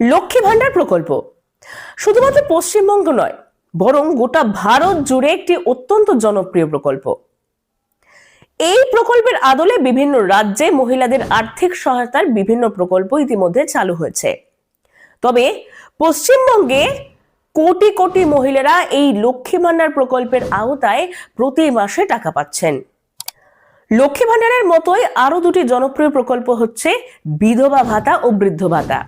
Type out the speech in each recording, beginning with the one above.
লক্ষ্মী ভাণ্ডার প্রকল্প। শুধুমাত্র পশ্চিমবঙ্গ নয়, বরং গোটা ভারত জুড়ে একটি অত্যন্ত জনপ্রিয় প্রকল্প। এই প্রকল্পের আদলে বিভিন্ন রাজ্যে মহিলাদের আর্থিক সহায়তার বিভিন্ন প্রকল্প ইতিমধ্যে চালু হয়েছে। তবে পশ্চিমবঙ্গে কোটি কোটি মহিলারা এই লক্ষ্মী ভাণ্ডার প্রকল্পের আওতায় প্রতি মাসে টাকা পাচ্ছেন। লক্ষ্মী ভাণ্ডারের মতোই আরও দুটি জনপ্রিয় প্রকল্প হচ্ছে বিধবা ভাতা ও বৃদ্ধ ভাতা।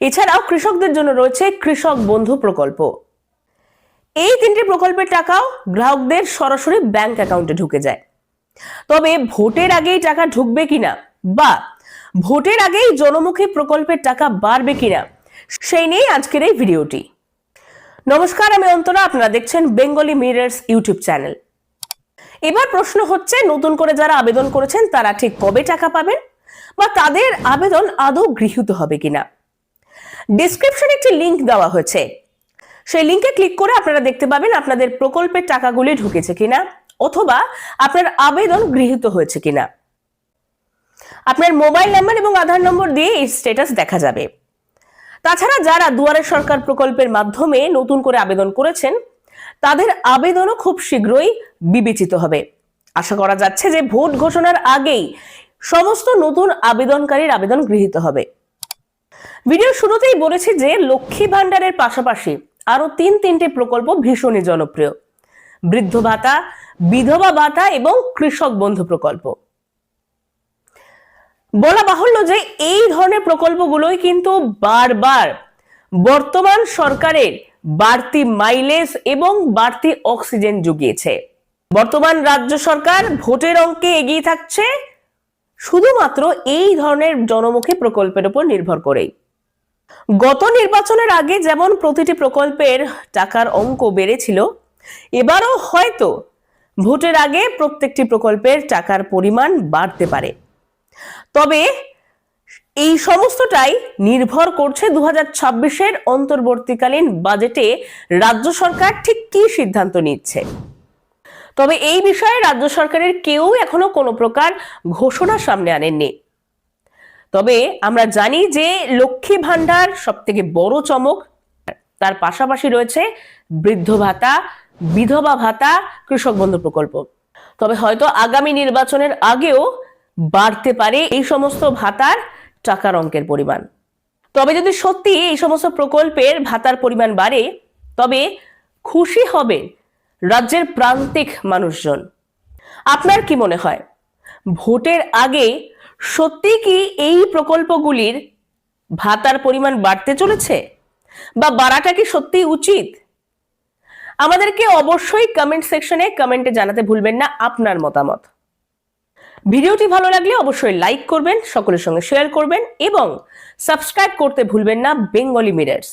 এছাড়াও কৃষকদের জন্য রয়েছে কৃষক বন্ধু প্রকল্প। এই তিনটি প্রকল্পের টাকাও গ্রাহকদের সরাসরি ব্যাংক অ্যাকাউন্টে ঢুকে যায়। তবে ভোটের আগেই টাকা ঢুকবে কিনা বা ভোটের আগেই জনমুখী প্রকল্পের টাকা বাড়বে কিনা, সেই নিয়ে আজকের এই ভিডিওটি। নমস্কার, আমি অন্তরা, আপনারা দেখছেন বেঙ্গলি মিরার্স ইউটিউব চ্যানেল। এবার প্রশ্ন হচ্ছে, নতুন করে যারা আবেদন করেছেন তারা ঠিক কবে টাকা পাবেন বা তাদের আবেদন আদৌ গৃহীত হবে কিনা? ডিসক্রিপশনে একটি লিংক দেওয়া হয়েছে। সেই লিঙ্কে ক্লিক করে আপনারা দেখতে পাবেন আপনাদের প্রকল্পের টাকাগুলি ঢুকেছে কিনা, অথবা আপনার আবেদন গৃহীত হয়েছে কিনা। আপনার মোবাইল নাম্বার এবং আধার নম্বর দিয়ে এই স্ট্যাটাস দেখা যাবে। তাছাড়া যারা দুয়ারে সরকার প্রকল্পের মাধ্যমে নতুন করে আবেদন করেছেন, তাদের আবেদনও খুব শীঘ্রই বিবেচিত হবে। আশা করা যাচ্ছে যে ভোট ঘোষণার আগেই সমস্ত নতুন আবেদনকারীর আবেদন গৃহীত হবে। ভিডিও শুরুতেই বলেছি যে লক্ষ্মী ভাণ্ডারের পাশাপাশি আরও তিন তিনটি প্রকল্প ভীষণই জনপ্রিয়। বৃদ্ধ ভাতা, বিধবা ভাতা এবং কৃষক বন্ধু প্রকল্প। বলা বাহুল্য যে এই ধরনের প্রকল্পগুলোই কিন্তু বারবার বর্তমান সরকারের বাড়তি মাইলেজ এবং বাড়তি অক্সিজেন জুগিয়েছে। বর্তমান রাজ্য সরকার ভোটের অঙ্কে এগিয়ে থাকছে শুধুমাত্র এই ধরনের জনমুখী প্রকল্পের উপর নির্ভর করেই। গত নির্বাচনের আগে যেমন প্রতিটি প্রকল্পের টাকার অঙ্ক বেড়েছিল, এবারও হয়তো ভোটের আগে প্রত্যেকটি প্রকল্পের টাকার পরিমাণ বাড়তে পারে। তবে এই সমস্তটাই নির্ভর করছে দু হাজার অন্তর্বর্তীকালীন বাজেটে রাজ্য সরকার ঠিক কি সিদ্ধান্ত নিচ্ছে। তবে এই বিষয়ে রাজ্য সরকারের কেউ এখনও কোনো প্রকার ঘোষণা সামনে আনেননি। তবে আমরা জানি যে লক্ষ্মী ভাণ্ডার সব থেকে বড় চমক, তার পাশাপাশি রয়েছে বৃদ্ধ ভাতা, বিধবা ভাতা, কৃষক বন্ধু প্রকল্প। তবে হয়তো আগামী নির্বাচনের আগেও বাড়তে পারে এই সমস্ত ভাতার টাকার অঙ্কের পরিমাণ। তবে যদি সত্যি এই সমস্ত প্রকল্পের ভাতার পরিমাণ বাড়ে, তবে খুশি হবে রাজ্যের প্রান্তিক মানুষজন। আপনার কি মনে হয়, ভোটের আগে সত্যি কি এই প্রকল্পগুলির ভাতার পরিমাণ বাড়তে চলেছে বা বাড়াটা কি সত্যি উচিত? আমাদেরকে অবশ্যই কমেন্ট সেকশনে কমেন্টে জানাতে ভুলবেন না আপনার মতামত। ভিডিওটি ভালো লাগলে অবশ্যই লাইক করবেন, সকলের সঙ্গে শেয়ার করবেন এবং সাবস্ক্রাইব করতে ভুলবেন না বেঙ্গলি মিরার্স